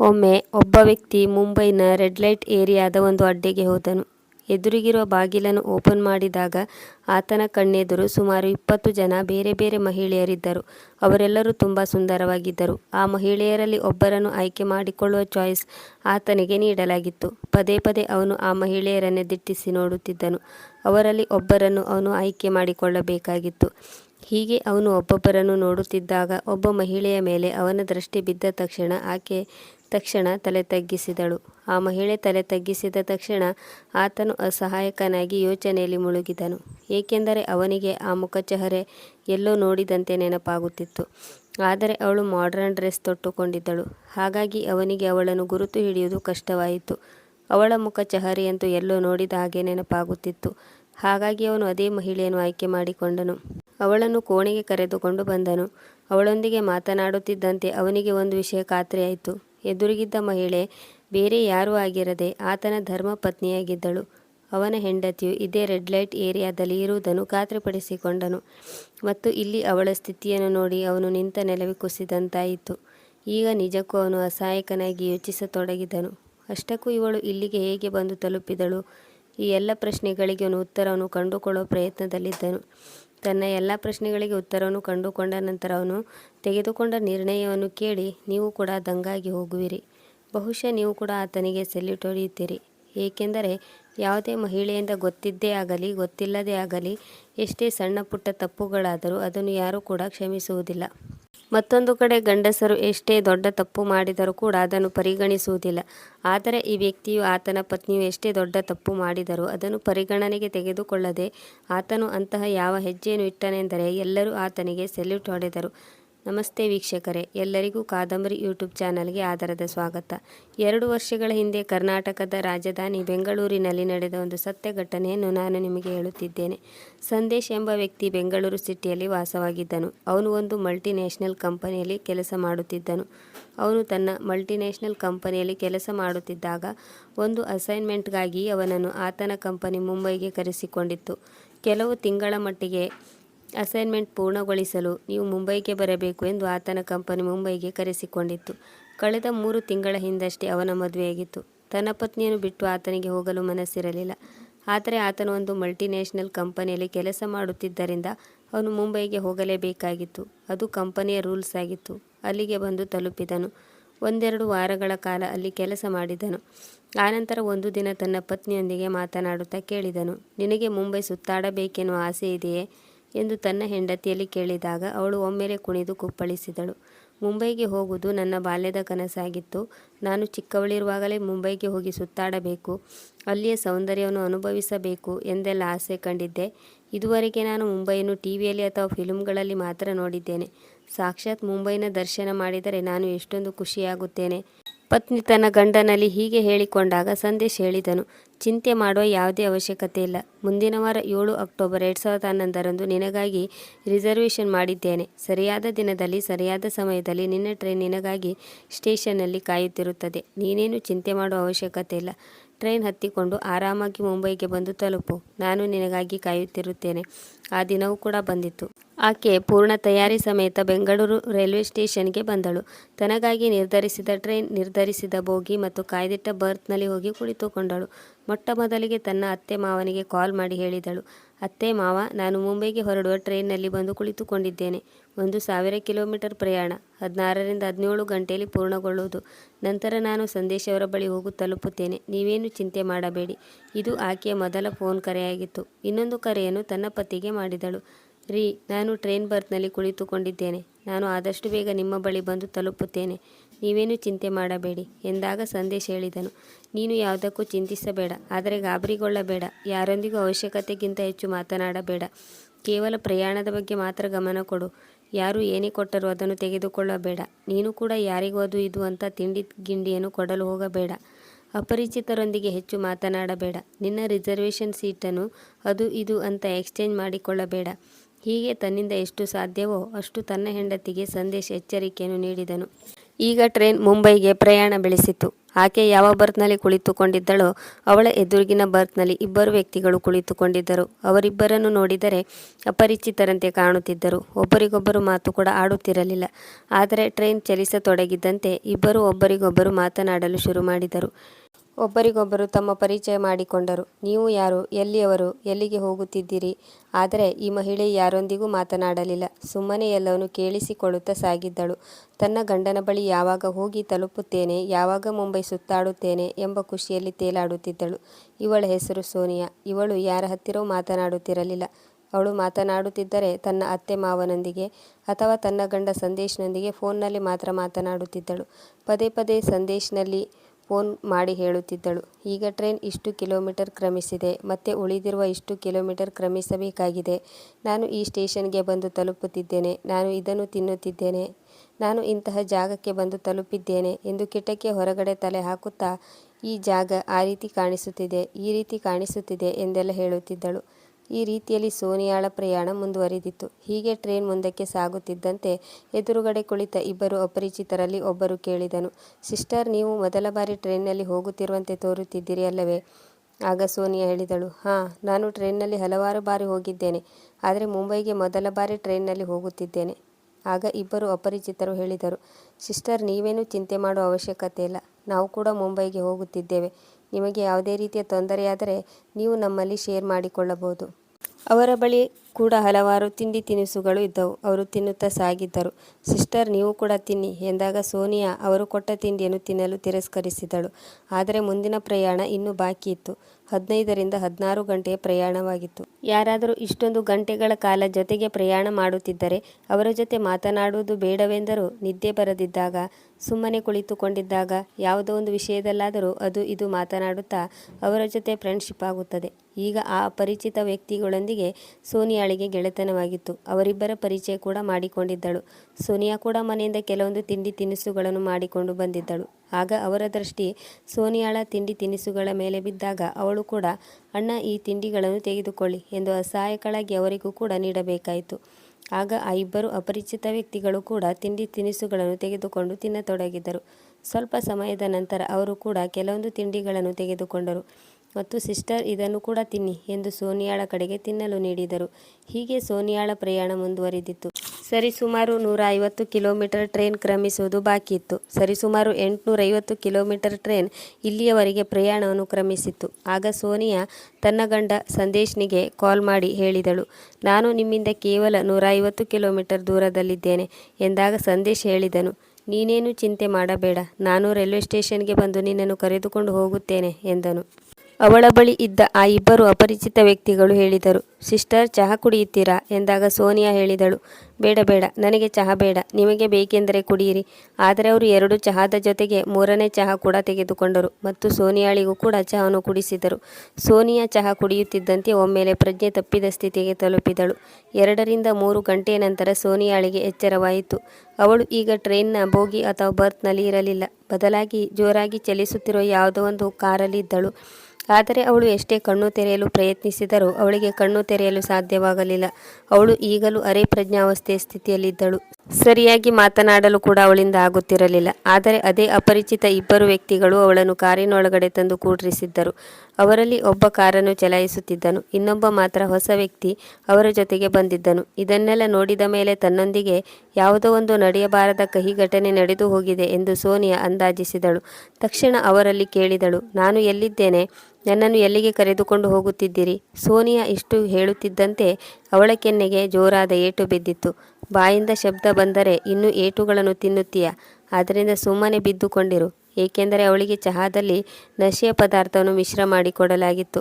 ಒಮ್ಮೆ ಒಬ್ಬ ವ್ಯಕ್ತಿ ಮುಂಬೈನ ರೆಡ್ ಲೈಟ್ ಏರಿಯಾದ ಒಂದು ಅಡ್ಡೆಗೆ ಹೋದನು. ಎದುರಿಗಿರುವ ಬಾಗಿಲನ್ನು ಓಪನ್ ಮಾಡಿದಾಗ ಆತನ ಕಣ್ಣೆದುರು ಸುಮಾರು ಇಪ್ಪತ್ತು ಜನ ಬೇರೆ ಬೇರೆ ಮಹಿಳೆಯರಿದ್ದರು. ಅವರೆಲ್ಲರೂ ತುಂಬ ಸುಂದರವಾಗಿದ್ದರು. ಆ ಮಹಿಳೆಯರಲ್ಲಿ ಒಬ್ಬರನ್ನು ಆಯ್ಕೆ ಮಾಡಿಕೊಳ್ಳುವ ಚಾಯ್ಸ್ ಆತನಿಗೆ ನೀಡಲಾಗಿತ್ತು. ಪದೇ ಪದೇ ಅವನು ಆ ಮಹಿಳೆಯರನ್ನೇ ದಿಟ್ಟಿಸಿ ನೋಡುತ್ತಿದ್ದನು. ಅವರಲ್ಲಿ ಒಬ್ಬರನ್ನು ಅವನು ಆಯ್ಕೆ ಮಾಡಿಕೊಳ್ಳಬೇಕಾಗಿತ್ತು. ಹೀಗೆ ಅವನು ಒಬ್ಬೊಬ್ಬರನ್ನು ನೋಡುತ್ತಿದ್ದಾಗ ಒಬ್ಬ ಮಹಿಳೆಯ ಮೇಲೆ ಅವನ ದೃಷ್ಟಿ ಬಿದ್ದ ತಕ್ಷಣ ಆಕೆ ತಕ್ಷಣ ತಲೆ ತಗ್ಗಿಸಿದಳು. ಆ ಮಹಿಳೆ ತಲೆ ತಗ್ಗಿಸಿದ ತಕ್ಷಣ ಆತನು ಅಸಹಾಯಕನಾಗಿ ಯೋಚನೆಯಲ್ಲಿ ಮುಳುಗಿದನು. ಏಕೆಂದರೆ ಅವನಿಗೆ ಆ ಮುಖಚಹರೆ ಎಲ್ಲೋ ನೋಡಿದಂತೆ ನೆನಪಾಗುತ್ತಿತ್ತು. ಆದರೆ ಅವಳು ಮಾಡರ್ನ್ ಡ್ರೆಸ್ ತೊಟ್ಟುಕೊಂಡಿದ್ದಳು. ಹಾಗಾಗಿ ಅವನಿಗೆ ಅವಳನ್ನು ಗುರುತು ಹಿಡಿಯುವುದು ಕಷ್ಟವಾಯಿತು. ಅವಳ ಮುಖ ಚಹರೆಯಂತೂ ಎಲ್ಲೋ ನೋಡಿದ ಹಾಗೆ ನೆನಪಾಗುತ್ತಿತ್ತು. ಹಾಗಾಗಿ ಅವನು ಅದೇ ಮಹಿಳೆಯನ್ನು ಆಯ್ಕೆ ಮಾಡಿಕೊಂಡನು. ಅವಳನ್ನು ಕೋಣೆಗೆ ಕರೆದುಕೊಂಡು ಬಂದನು. ಅವಳೊಂದಿಗೆ ಮಾತನಾಡುತ್ತಿದ್ದಂತೆ ಅವನಿಗೆ ಒಂದು ವಿಷಯ ಖಾತ್ರಿಯಾಯಿತು. ಎದುರಿಗಿದ್ದ ಮಹಿಳೆ ಬೇರೆ ಯಾರೂ ಆಗಿರದೆ ಆತನ ಧರ್ಮಪತ್ನಿಯಾಗಿದ್ದಳು. ಅವನ ಹೆಂಡತಿಯು ಇದೇ ರೆಡ್ ಲೈಟ್ ಏರಿಯಾದಲ್ಲಿ ಇರುವುದನ್ನು ಖಾತ್ರಿಪಡಿಸಿಕೊಂಡನು. ಮತ್ತು ಇಲ್ಲಿ ಅವಳ ಸ್ಥಿತಿಯನ್ನು ನೋಡಿ ಅವನು ನಿಂತ ನೆಲವೇ ಕುಸಿದಂತಾಯಿತು. ಈಗ ನಿಜಕ್ಕೂ ಅವನು ಅಸಹಾಯಕನಾಗಿ ಯೋಚಿಸತೊಡಗಿದನು. ಅಷ್ಟಕ್ಕೂ ಇವಳು ಇಲ್ಲಿಗೆ ಹೇಗೆ ಬಂದು ತಲುಪಿದಳು? ಈ ಎಲ್ಲ ಪ್ರಶ್ನೆಗಳಿಗೆ ಅವನು ಉತ್ತರವನ್ನು ಕಂಡುಕೊಳ್ಳುವ ಪ್ರಯತ್ನದಲ್ಲಿದ್ದನು. ತನ್ನ ಎಲ್ಲ ಪ್ರಶ್ನೆಗಳಿಗೆ ಉತ್ತರವನ್ನು ಕಂಡುಕೊಂಡ ನಂತರ ಅವನು ತೆಗೆದುಕೊಂಡ ನಿರ್ಣಯವನ್ನು ಕೇಳಿ, ನೀವು ಕೂಡ ದಂಗಾಗಿ ಹೋಗುವಿರಿ. ಬಹುಶಃ ನೀವು ಕೂಡ ಆತನಿಗೆ ಸೆಲ್ಯೂಟ್ ಹೊಡೆಯುತ್ತೀರಿ. ಏಕೆಂದರೆ ಯಾವುದೇ ಮಹಿಳೆಯಿಂದ ಗೊತ್ತಿದ್ದೇ ಆಗಲಿ, ಗೊತ್ತಿಲ್ಲದೇ ಆಗಲಿ, ಎಷ್ಟೇ ಸಣ್ಣ ಪುಟ್ಟ ತಪ್ಪುಗಳಾದರೂ ಅದನ್ನು ಯಾರೂ ಕೂಡ ಕ್ಷಮಿಸುವುದಿಲ್ಲ. ಮತ್ತೊಂದು ಕಡೆ ಗಂಡಸರು ಎಷ್ಟೇ ದೊಡ್ಡ ತಪ್ಪು ಮಾಡಿದರೂ ಕೂಡ ಅದನ್ನು ಪರಿಗಣಿಸುವುದಿಲ್ಲ. ಆದರೆ ಈ ವ್ಯಕ್ತಿಯು ಆತನ ಪತ್ನಿಯು ಎಷ್ಟೇ ದೊಡ್ಡ ತಪ್ಪು ಮಾಡಿದರೂ ಅದನ್ನು ಪರಿಗಣನೆಗೆ ತೆಗೆದುಕೊಳ್ಳದೆ ಆತನು ಅಂತಹ ಯಾವ ಹೆಜ್ಜೆಯನ್ನು ಇಟ್ಟನೆಂದರೆ ಎಲ್ಲರೂ ಆತನಿಗೆ ಸೆಲ್ಯೂಟ್ ಹೊಡೆದರು. ನಮಸ್ತೆ ವೀಕ್ಷಕರೇ, ಎಲ್ಲರಿಗೂ ಕಾದಂಬರಿ ಯೂಟ್ಯೂಬ್ ಚಾನಲ್ಗೆ ಆದರದ ಸ್ವಾಗತ. ಎರಡು ವರ್ಷಗಳ ಹಿಂದೆ ಕರ್ನಾಟಕದ ರಾಜಧಾನಿ ಬೆಂಗಳೂರಿನಲ್ಲಿ ನಡೆದ ಒಂದು ಸತ್ಯ ಘಟನೆಯನ್ನು ನಾನು ನಿಮಗೆ ಹೇಳುತ್ತಿದ್ದೇನೆ. ಸಂದೇಶ್ ಎಂಬ ವ್ಯಕ್ತಿ ಬೆಂಗಳೂರು ಸಿಟಿಯಲ್ಲಿ ವಾಸವಾಗಿದ್ದನು. ಅವನು ಒಂದು ಮಲ್ಟಿನ್ಯಾಷನಲ್ ಕಂಪನಿಯಲ್ಲಿ ಕೆಲಸ ಮಾಡುತ್ತಿದ್ದನು. ಅವನು ತನ್ನ ಮಲ್ಟಿನ್ಯಾಷನಲ್ ಕಂಪನಿಯಲ್ಲಿ ಕೆಲಸ ಮಾಡುತ್ತಿದ್ದಾಗ ಒಂದು ಅಸೈನ್ಮೆಂಟ್ಗಾಗಿ ಅವನನ್ನು ಆತನ ಕಂಪನಿ ಮುಂಬೈಗೆ ಕರೆಸಿಕೊಂಡಿತ್ತು. ಕೆಲವು ತಿಂಗಳ ಮಟ್ಟಿಗೆ ಅಸೈನ್ಮೆಂಟ್ ಪೂರ್ಣಗೊಳಿಸಲು ನೀವು ಮುಂಬೈಗೆ ಬರಬೇಕು ಎಂದು ಆತನ ಕಂಪನಿ ಮುಂಬೈಗೆ ಕರೆಸಿಕೊಂಡಿತ್ತು. ಕಳೆದ ಮೂರು ತಿಂಗಳ ಹಿಂದಷ್ಟೇ ಅವನ ಮದುವೆಯಾಗಿತ್ತು. ತನ್ನ ಪತ್ನಿಯನ್ನು ಬಿಟ್ಟು ಆತನಿಗೆ ಹೋಗಲು ಮನಸ್ಸಿರಲಿಲ್ಲ. ಆದರೆ ಆತನು ಒಂದು ಮಲ್ಟಿನ್ಯಾಷನಲ್ ಕಂಪನಿಯಲ್ಲಿ ಕೆಲಸ ಮಾಡುತ್ತಿದ್ದರಿಂದ ಅವನು ಮುಂಬೈಗೆ ಹೋಗಲೇಬೇಕಾಗಿತ್ತು. ಅದು ಕಂಪನಿಯ ರೂಲ್ಸ್ ಆಗಿತ್ತು. ಅಲ್ಲಿಗೆ ಬಂದು ತಲುಪಿದನು. ಒಂದೆರಡು ವಾರಗಳ ಕಾಲ ಅಲ್ಲಿ ಕೆಲಸ ಮಾಡಿದನು. ಆನಂತರ ಒಂದು ದಿನ ತನ್ನ ಪತ್ನಿಯೊಂದಿಗೆ ಮಾತನಾಡುತ್ತಾ ಕೇಳಿದನು, ನಿನಗೆ ಮುಂಬೈ ಸುತ್ತಾಡಬೇಕೆನ್ನುವ ಆಸೆ ಇದೆಯೇ? ಎಂದು ತನ್ನ ಹೆಂಡತಿಯಲ್ಲಿ ಕೇಳಿದಾಗ ಅವಳು ಒಮ್ಮೆಲೆ ಕುಣಿದು ಕುಪ್ಪಳಿಸಿದಳು. ಮುಂಬೈಗೆ ಹೋಗುವುದು ನನ್ನ ಬಾಲ್ಯದ ಕನಸಾಗಿತ್ತು. ನಾನು ಚಿಕ್ಕವಳಿರುವಾಗಲೇ ಮುಂಬೈಗೆ ಹೋಗಿ ಸುತ್ತಾಡಬೇಕು, ಅಲ್ಲಿಯ ಸೌಂದರ್ಯವನ್ನು ಅನುಭವಿಸಬೇಕು ಎಂದೆಲ್ಲ ಆಸೆ ಕಂಡಿದ್ದೆ. ಇದುವರೆಗೆ ನಾನು ಮುಂಬೈಯನ್ನು ಟಿವಿಯಲ್ಲಿ ಅಥವಾ ಫಿಲ್ಮ್ಗಳಲ್ಲಿ ಮಾತ್ರ ನೋಡಿದ್ದೇನೆ. ಸಾಕ್ಷಾತ್ ಮುಂಬೈನ ದರ್ಶನ ಮಾಡಿದರೆ ನಾನು ಎಷ್ಟೊಂದು ಖುಷಿಯಾಗುತ್ತೇನೆ. ಪತ್ನಿ ತನ್ನ ಗಂಡನಲ್ಲಿ ಹೀಗೆ ಹೇಳಿಕೊಂಡಾಗ ಸಂದೇಶ್ ಹೇಳಿದನು, ಚಿಂತೆ ಮಾಡುವ ಯಾವುದೇ ಅವಶ್ಯಕತೆ ಇಲ್ಲ. ಮುಂದಿನ ವಾರ ಏಳು ಅಕ್ಟೋಬರ್ ಎರಡು ಸಾವಿರದ ಹನ್ನೊಂದರಂದು ನಿನಗಾಗಿ ರಿಸರ್ವೇಷನ್ ಮಾಡಿದ್ದೇನೆ. ಸರಿಯಾದ ದಿನದಲ್ಲಿ ಸರಿಯಾದ ಸಮಯದಲ್ಲಿ ನಿನ್ನ ಟ್ರೈನ್ ನಿನಗಾಗಿ ಸ್ಟೇಷನ್ನಲ್ಲಿ ಕಾಯುತ್ತಿರುತ್ತದೆ. ನೀನೇನು ಚಿಂತೆ ಮಾಡುವ ಅವಶ್ಯಕತೆ ಇಲ್ಲ. ಟ್ರೈನ್ ಹತ್ತಿಕೊಂಡು ಆರಾಮಾಗಿ ಮುಂಬೈಗೆ ಬಂದು ತಲುಪು. ನಾನು ನಿನಗಾಗಿ ಕಾಯುತ್ತಿರುತ್ತೇನೆ. ಆ ದಿನವೂ ಕೂಡ ಬಂದಿತು. ಆಕೆ ಪೂರ್ಣ ತಯಾರಿ ಸಮೇತ ಬೆಂಗಳೂರು ರೈಲ್ವೆ ಸ್ಟೇಷನ್ಗೆ ಬಂದಳು. ತನಗಾಗಿ ನಿರ್ಧರಿಸಿದ ಟ್ರೈನ್, ನಿರ್ಧರಿಸಿದ ಬೋಗಿ ಮತ್ತು ಕಾಯ್ದಿಟ್ಟ ಬರ್ತ್ನಲ್ಲಿ ಹೋಗಿ ಕುಳಿತುಕೊಂಡಳು. ಮೊಟ್ಟ ಮೊದಲಿಗೆ ತನ್ನ ಅತ್ತೆ ಮಾವನಿಗೆ ಕಾಲ್ ಮಾಡಿ ಹೇಳಿದಳು, ಅತ್ತೆ ಮಾವ ನಾನು ಮುಂಬೈಗೆ ಹೊರಡುವ ಟ್ರೈನ್ನಲ್ಲಿ ಬಂದು ಕುಳಿತುಕೊಂಡಿದ್ದೇನೆ. ಒಂದು ಸಾವಿರ ಕಿಲೋಮೀಟರ್ ಪ್ರಯಾಣ. ಹದಿನಾರರಿಂದ ಹದಿನೇಳು ಗಂಟೆಯಲ್ಲಿ ಪೂರ್ಣಗೊಳ್ಳುವುದು. ನಂತರ ನಾನು ಸಂದೇಶವರ ಬಳಿ ಹೋಗಿ ತಲುಪುತ್ತೇನೆ. ನೀವೇನು ಚಿಂತೆ ಮಾಡಬೇಡಿ. ಇದು ಆಕೆಯ ಮೊದಲ ಫೋನ್ ಕರೆಯಾಗಿತ್ತು. ಇನ್ನೊಂದು ಕರೆಯನ್ನು ತನ್ನ ಪತಿಗೆ ಮಾಡಿದಳು. ರೀ ನಾನು ಟ್ರೈನ್ ಬರ್ತ್ನಲ್ಲಿ ಕುಳಿತುಕೊಂಡಿದ್ದೇನೆ. ನಾನು ಆದಷ್ಟು ಬೇಗ ನಿಮ್ಮ ಬಳಿ ಬಂದು ತಲುಪುತ್ತೇನೆ. ನೀವೇನು ಚಿಂತೆ ಮಾಡಬೇಡಿ ಎಂದಾಗ ಸಂದೇಶ್ ಹೇಳಿದನು, ನೀನು ಯಾವುದಕ್ಕೂ ಚಿಂತಿಸಬೇಡ. ಆದರೆ ಗಾಬರಿಗೊಳ್ಳಬೇಡ. ಯಾರೊಂದಿಗೂ ಅವಶ್ಯಕತೆಗಿಂತ ಹೆಚ್ಚು ಮಾತನಾಡಬೇಡ. ಕೇವಲ ಪ್ರಯಾಣದ ಬಗ್ಗೆ ಮಾತ್ರ ಗಮನ ಕೊಡು. ಯಾರು ಏನೇ ಕೊಟ್ಟರೂ ಅದನ್ನು ತೆಗೆದುಕೊಳ್ಳಬೇಡ. ನೀನು ಕೂಡ ಯಾರಿಗೂ ಅದು ಇದು ಅಂತ ತಿಂಡಿ ಗಿಂಡಿಯನ್ನು ಕೊಡಲು ಹೋಗಬೇಡ. ಅಪರಿಚಿತರೊಂದಿಗೆ ಹೆಚ್ಚು ಮಾತನಾಡಬೇಡ. ನಿನ್ನ ರಿಸರ್ವೇಷನ್ ಸೀಟನ್ನು ಅದು ಇದು ಅಂತ ಎಕ್ಸ್ಚೇಂಜ್ ಮಾಡಿಕೊಳ್ಳಬೇಡ. ಹೀಗೆ ತನ್ನಿಂದ ಎಷ್ಟು ಸಾಧ್ಯವೋ ಅಷ್ಟು ತನ್ನ ಹೆಂಡತಿಗೆ ಸಂದೇಶ ಎಚ್ಚರಿಕೆಯನ್ನು ನೀಡಿದನು. ಈಗ ಟ್ರೈನ್ ಮುಂಬೈಗೆ ಪ್ರಯಾಣ ಬೆಳೆಸಿತು. ಆಕೆ ಯಾವ ಬರ್ತ್ನಲ್ಲಿ ಕುಳಿತುಕೊಂಡಿದ್ದಳೋ ಅವಳ ಎದುರುಗಿನ ಬರ್ತ್ನಲ್ಲಿ ಇಬ್ಬರು ವ್ಯಕ್ತಿಗಳು ಕುಳಿತುಕೊಂಡಿದ್ದರು. ಅವರಿಬ್ಬರನ್ನು ನೋಡಿದರೆ ಅಪರಿಚಿತರಂತೆ ಕಾಣುತ್ತಿದ್ದರು. ಒಬ್ಬರಿಗೊಬ್ಬರು ಮಾತು ಕೂಡ ಆಡುತ್ತಿರಲಿಲ್ಲ. ಆದರೆ ಟ್ರೈನ್ ಚಲಿಸತೊಡಗಿದ್ದಂತೆ ಇಬ್ಬರು ಒಬ್ಬರಿಗೊಬ್ಬರು ಮಾತನಾಡಲು ಶುರು ಮಾಡಿದರು. ಒಬ್ಬರಿಗೊಬ್ಬರು ತಮ್ಮ ಪರಿಚಯ ಮಾಡಿಕೊಂಡರು. ನೀವು ಯಾರು? ಎಲ್ಲಿಯವರು? ಎಲ್ಲಿಗೆ ಹೋಗುತ್ತಿದ್ದೀರಿ? ಆದರೆ ಈ ಮಹಿಳೆ ಯಾರೊಂದಿಗೂ ಮಾತನಾಡಲಿಲ್ಲ. ಸುಮ್ಮನೆ ಎಲ್ಲವನ್ನು ಕೇಳಿಸಿಕೊಳ್ಳುತ್ತಾ ಸಾಗಿದ್ದಳು. ತನ್ನ ಗಂಡನ ಬಳಿ ಯಾವಾಗ ಹೋಗಿ ತಲುಪುತ್ತೇನೆ, ಯಾವಾಗ ಮುಂಬೈ ಸುತ್ತಾಡುತ್ತೇನೆ ಎಂಬ ಖುಷಿಯಲ್ಲಿ ತೇಲಾಡುತ್ತಿದ್ದಳು. ಇವಳ ಹೆಸರು ಸೋನಿಯಾ. ಇವಳು ಯಾರ ಹತ್ತಿರವೂ ಮಾತನಾಡುತ್ತಿರಲಿಲ್ಲ. ಅವಳು ಮಾತನಾಡುತ್ತಿದ್ದರೆ ತನ್ನ ಅತ್ತೆ ಮಾವನೊಂದಿಗೆ ಅಥವಾ ತನ್ನ ಗಂಡ ಸಂದೇಶ್ನೊಂದಿಗೆ ಫೋನ್ನಲ್ಲಿ ಮಾತ್ರ ಮಾತನಾಡುತ್ತಿದ್ದಳು. ಪದೇ ಪದೇ ಸಂದೇಶ್ನಲ್ಲಿ ಫೋನ್ ಮಾಡಿ ಹೇಳುತ್ತಿದ್ದಳು. ಈಗ ಟ್ರೈನ್ ಇಷ್ಟು ಕಿಲೋಮೀಟರ್ ಕ್ರಮಿಸಿದೆ, ಮತ್ತೆ ಉಳಿದಿರುವ ಇಷ್ಟು ಕಿಲೋಮೀಟರ್ ಕ್ರಮಿಸಬೇಕಾಗಿದೆ. ನಾನು ಈ ಸ್ಟೇಷನ್ಗೆ ಬಂದು ತಲುಪುತ್ತಿದ್ದೇನೆ. ನಾನು ಇದನ್ನು ತಿನ್ನುತ್ತಿದ್ದೇನೆ. ನಾನು ಇಂತಹ ಜಾಗಕ್ಕೆ ಬಂದು ತಲುಪಿದ್ದೇನೆ ಎಂದು ಕಿಟಕಿಯ ಹೊರಗಡೆ ತಲೆ ಹಾಕುತ್ತಾ, ಈ ಜಾಗ ಆ ರೀತಿ ಕಾಣಿಸುತ್ತಿದೆ, ಈ ರೀತಿ ಕಾಣಿಸುತ್ತಿದೆ ಎಂದೆಲ್ಲ ಹೇಳುತ್ತಿದ್ದಳು. ಈ ರೀತಿಯಲ್ಲಿ ಸೋನಿಯಾಳ ಪ್ರಯಾಣ ಮುಂದುವರಿದಿತ್ತು. ಹೀಗೆ ಟ್ರೈನ್ ಮುಂದಕ್ಕೆ ಸಾಗುತ್ತಿದ್ದಂತೆ ಎದುರುಗಡೆ ಕುಳಿತ ಇಬ್ಬರು ಅಪರಿಚಿತರಲ್ಲಿ ಒಬ್ಬರು ಕೇಳಿದನು, ಸಿಸ್ಟರ್, ನೀವು ಮೊದಲ ಬಾರಿ ಟ್ರೈನ್ನಲ್ಲಿ ಹೋಗುತ್ತಿರುವಂತೆ ತೋರುತ್ತಿದ್ದೀರಿ ಅಲ್ಲವೇ? ಆಗ ಸೋನಿಯಾ ಹೇಳಿದಳು, ಹಾಂ, ನಾನು ಟ್ರೈನ್ನಲ್ಲಿ ಹಲವಾರು ಬಾರಿ ಹೋಗಿದ್ದೇನೆ, ಆದರೆ ಮುಂಬೈಗೆ ಮೊದಲ ಬಾರಿ ಟ್ರೈನ್ನಲ್ಲಿ ಹೋಗುತ್ತಿದ್ದೇನೆ. ಆಗ ಇಬ್ಬರು ಅಪರಿಚಿತರು ಹೇಳಿದರು, ಸಿಸ್ಟರ್, ನೀವೇನು ಚಿಂತೆ ಮಾಡುವ ಅವಶ್ಯಕತೆ ಇಲ್ಲ, ನಾವು ಕೂಡ ಮುಂಬೈಗೆ ಹೋಗುತ್ತಿದ್ದೇವೆ. ನಿಮಗೆ ಯಾವುದೇ ರೀತಿಯ ತೊಂದರೆಯಾದರೆ ನೀವು ನಮ್ಮಲ್ಲಿ ಶೇರ್ ಮಾಡಿಕೊಳ್ಳಬಹುದು. ಅವರ ಬಳಿ ಕೂಡ ಹಲವಾರು ತಿಂಡಿ ತಿನಿಸುಗಳು ಇದ್ದವು. ಅವರು ತಿನ್ನುತ್ತಾ ಸಾಗಿದ್ದರು. ಸಿಸ್ಟರ್, ನೀವು ಕೂಡ ತಿನ್ನಿ. ಎಂದಾಗ ಸೋನಿಯಾ ಅವರು ಕೊಟ್ಟ ತಿಂಡಿಯನ್ನು ತಿನ್ನಲು ತಿರಸ್ಕರಿಸಿದಳು. ಆದರೆ ಮುಂದಿನ ಪ್ರಯಾಣ ಇನ್ನೂ ಬಾಕಿ ಇತ್ತು. ಹದಿನೈದರಿಂದ ಹದಿನಾರು ಗಂಟೆಯ ಪ್ರಯಾಣವಾಗಿತ್ತು. ಯಾರಾದರೂ ಇಷ್ಟೊಂದು ಗಂಟೆಗಳ ಕಾಲ ಜೊತೆಗೆ ಪ್ರಯಾಣ ಮಾಡುತ್ತಿದ್ದರೆ ಅವರ ಜೊತೆ ಮಾತನಾಡುವುದು ಬೇಡವೆಂದರೂ ನಿದ್ದೆ ಬರದಿದ್ದಾಗ, ಸುಮ್ಮನೆ ಕುಳಿತುಕೊಂಡಿದ್ದಾಗ, ಯಾವುದೋ ಒಂದು ವಿಷಯದಲ್ಲಾದರೂ ಅದು ಇದು ಮಾತನಾಡುತ್ತಾ ಅವರ ಜೊತೆ ಫ್ರೆಂಡ್ಶಿಪ್ ಆಗುತ್ತದೆ. ಈಗ ಆ ಅಪರಿಚಿತ ವ್ಯಕ್ತಿಗಳೊಂದಿಗೆ ಸೋನಿಯಾಳಿಗೆ ಗೆಳೆತನವಾಗಿತ್ತು. ಅವರಿಬ್ಬರ ಪರಿಚಯ ಕೂಡ ಮಾಡಿಕೊಂಡಿದ್ದಳು. ಸೋನಿಯಾ ಕೂಡ ಮನೆಯಿಂದ ಕೆಲವೊಂದು ತಿಂಡಿ ತಿನಿಸುಗಳನ್ನು ಮಾಡಿಕೊಂಡು ಬಂದಿದ್ದಳು. ಆಗ ಅವರ ದೃಷ್ಟಿ ಸೋನಿಯಾಳ ತಿಂಡಿ ತಿನಿಸುಗಳ ಮೇಲೆ ಬಿದ್ದಾಗ ಅವಳು ಕೂಡ, ಅಣ್ಣ, ಈ ತಿಂಡಿಗಳನ್ನು ತೆಗೆದುಕೊಳ್ಳಿ ಎಂದು ಅಸಹಾಯಕಳಾಗಿ ಅವರಿಗೂ ಕೂಡ ನೀಡಬೇಕಾಯಿತು. ಆಗ ಆ ಇಬ್ಬರು ಅಪರಿಚಿತ ವ್ಯಕ್ತಿಗಳು ಕೂಡ ತಿಂಡಿ ತಿನಿಸುಗಳನ್ನು ತೆಗೆದುಕೊಂಡು ತಿನ್ನತೊಡಗಿದರು. ಸ್ವಲ್ಪ ಸಮಯದ ನಂತರ ಅವರು ಕೂಡ ಕೆಲವೊಂದು ತಿಂಡಿಗಳನ್ನು ತೆಗೆದುಕೊಂಡರು. ಮತ್ತು ಸಿಸ್ಟರ್, ಇದನ್ನು ಕೂಡ ತಿನ್ನಿ ಎಂದು ಸೋನಿಯಾಳ ಕಡೆಗೆ ತಿನ್ನಲು ನೀಡಿದರು. ಹೀಗೆ ಸೋನಿಯಾಳ ಪ್ರಯಾಣ ಮುಂದುವರಿದಿತ್ತು. ಸರಿಸುಮಾರು ನೂರ ಐವತ್ತು ಕಿಲೋಮೀಟರ್ ಟ್ರೈನ್ ಕ್ರಮಿಸುವುದು ಬಾಕಿ ಇತ್ತು ಸರಿಸುಮಾರು ಎಂಟುನೂರೈವತ್ತು ಕಿಲೋಮೀಟರ್ ಟ್ರೈನ್ ಇಲ್ಲಿಯವರೆಗೆ ಪ್ರಯಾಣವನ್ನು ಕ್ರಮಿಸಿತ್ತು. ಆಗ ಸೋನಿಯಾ ತನ್ನ ಗಂಡ ಸಂದೇಶ್ನಿಗೆ ಕಾಲ್ ಮಾಡಿ ಹೇಳಿದಳು, ನಾನು ನಿಮ್ಮಿಂದ ಕೇವಲ ನೂರ ಐವತ್ತು ಕಿಲೋಮೀಟರ್ ದೂರದಲ್ಲಿದ್ದೇನೆ ಎಂದಾಗ ಸಂದೇಶ್ ಹೇಳಿದನು, ನೀನೇನು ಚಿಂತೆ ಮಾಡಬೇಡ, ನಾನು ರೈಲ್ವೆ ಸ್ಟೇಷನ್ಗೆ ಬಂದು ನಿನ್ನನ್ನು ಕರೆದುಕೊಂಡು ಹೋಗುತ್ತೇನೆ ಎಂದನು. ಅವಳ ಬಳಿ ಇದ್ದ ಆ ಇಬ್ಬರು ಅಪರಿಚಿತ ವ್ಯಕ್ತಿಗಳು ಹೇಳಿದರು, ಸಿಸ್ಟರ್, ಚಹಾ ಕುಡಿಯುತ್ತೀರಾ? ಎಂದಾಗ ಸೋನಿಯಾ ಹೇಳಿದಳು, ಬೇಡ ಬೇಡ, ನನಗೆ ಚಹಾ ಬೇಡ, ನಿಮಗೆ ಬೇಕೆಂದರೆ ಕುಡಿಯಿರಿ. ಆದರೆ ಅವರು ಎರಡು ಚಹಾದ ಜೊತೆಗೆ ಮೂರನೇ ಚಹಾ ಕೂಡ ತೆಗೆದುಕೊಂಡರು ಮತ್ತು ಸೋನಿಯಾಳಿಗೂ ಕೂಡ ಚಹಾವನ್ನು ಕುಡಿಸಿದರು. ಸೋನಿಯಾ ಚಹಾ ಕುಡಿಯುತ್ತಿದ್ದಂತೆ ಒಮ್ಮೆಲೆ ಪ್ರಜ್ಞೆ ತಪ್ಪಿದ ಸ್ಥಿತಿಗೆ ತಲುಪಿದಳು. ಎರಡರಿಂದ ಮೂರು ಗಂಟೆಯ ನಂತರ ಸೋನಿಯಾಳಿಗೆ ಎಚ್ಚರವಾಯಿತು. ಅವಳು ಈಗ ಟ್ರೈನ್ನ ಬೋಗಿ ಅಥವಾ ಬರ್ತ್ನಲ್ಲಿ ಇರಲಿಲ್ಲ. ಬದಲಾಗಿ ಜೋರಾಗಿ ಚಲಿಸುತ್ತಿರುವ ಯಾವುದೋ ಒಂದು ಕಾರಲ್ಲಿ ಇದ್ದಳು ಆದರೆ ಅವಳು ಎಷ್ಟೇ ಕಣ್ಣು ತೆರೆಯಲು ಪ್ರಯತ್ನಿಸಿದರೂ ಅವಳಿಗೆ ಕಣ್ಣು ತೆರೆಯಲು ಸಾಧ್ಯವಾಗಲಿಲ್ಲ. ಅವಳು ಈಗಲೂ ಅರೆ ಪ್ರಜ್ಞಾವಸ್ಥೆಯ ಸ್ಥಿತಿಯಲ್ಲಿದ್ದಳು. ಸರಿಯಾಗಿ ಮಾತನಾಡಲು ಕೂಡ ಅವಳಿಂದ ಆಗುತ್ತಿರಲಿಲ್ಲ. ಆದರೆ ಅದೇ ಅಪರಿಚಿತ ಇಬ್ಬರು ವ್ಯಕ್ತಿಗಳು ಅವಳನ್ನು ಕಾರಿನೊಳಗಡೆ ತಂದು ಕೂಡ್ರಿಸಿದ್ದರು ಅವರಲ್ಲಿ ಒಬ್ಬ ಕಾರನ್ನು ಚಲಾಯಿಸುತ್ತಿದ್ದನು. ಇನ್ನೊಬ್ಬ ಮಾತ್ರ ಹೊಸ ವ್ಯಕ್ತಿ ಅವರ ಜೊತೆಗೆ ಬಂದಿದ್ದನು. ಇದನ್ನೆಲ್ಲ ನೋಡಿದ ಮೇಲೆ ತನ್ನೊಂದಿಗೆ ಯಾವುದೋ ಒಂದು ನಡೆಯಬಾರದ ಕಹಿ ಘಟನೆ ನಡೆದು ಹೋಗಿದೆ ಎಂದು ಸೋನಿಯಾ ಅಂದಾಜಿಸಿದಳು. ತಕ್ಷಣ ಅವರಲ್ಲಿ ಕೇಳಿದಳು, ನಾನು ಎಲ್ಲಿದ್ದೇನೆ? ನನ್ನನ್ನು ಎಲ್ಲಿಗೆ ಕರೆದುಕೊಂಡು ಹೋಗುತ್ತಿದ್ದೀರಿ? ಸೋನಿಯಾ ಇಷ್ಟು ಹೇಳುತ್ತಿದ್ದಂತೆ ಅವಳ ಕೆನ್ನೆಗೆ ಜೋರಾದ ಏಟು ಬಿದ್ದಿತ್ತು. ಬಾಯಿಂದ ಶಬ್ದ ಬಂದರೆ, ಇನ್ನು ಏಟುಗಳನ್ನು ತಿನ್ನುತ್ತೀಯ? ಆದ್ದರಿಂದ ಸುಮ್ಮನೆ ಬಿದ್ದುಕೊಂಡಿರು. ಏಕೆಂದರೆ ಅವಳಿಗೆ ಚಹಾದಲ್ಲಿ ನಶೆಯ ಪದಾರ್ಥವನ್ನು ಮಿಶ್ರ ಮಾಡಿಕೊಡಲಾಗಿತ್ತು.